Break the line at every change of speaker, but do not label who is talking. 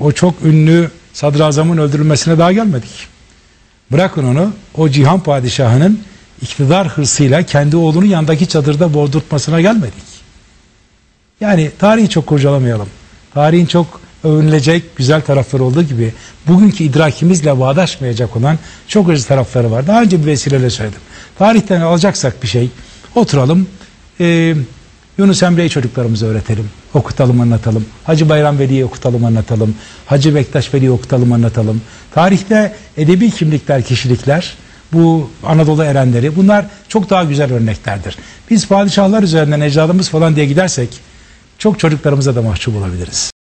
o çok ünlü sadrazamın öldürülmesine daha gelmedik. Bırakın onu o cihan padişahının iktidar hırsıyla kendi oğlunu yandaki çadırda boğdurtmasına gelmedik. Yani tarihi çok kurcalamayalım. Tarihin çok övünülecek güzel tarafları olduğu gibi bugünkü idrakimizle bağdaşmayacak olan çok acı tarafları var. Daha önce bir vesileyle söyledim. Tarihten alacaksak bir şey oturalım. Ee, Yunus Emre'yi çocuklarımıza öğretelim. Okutalım anlatalım. Hacı Bayram Veli'yi okutalım anlatalım. Hacı Bektaş Veli'yi okutalım anlatalım. Tarihte edebi kimlikler, kişilikler bu Anadolu erenleri bunlar çok daha güzel örneklerdir. Biz padişahlar üzerinden ecdadımız falan diye gidersek çok çocuklarımıza da mahcup olabiliriz.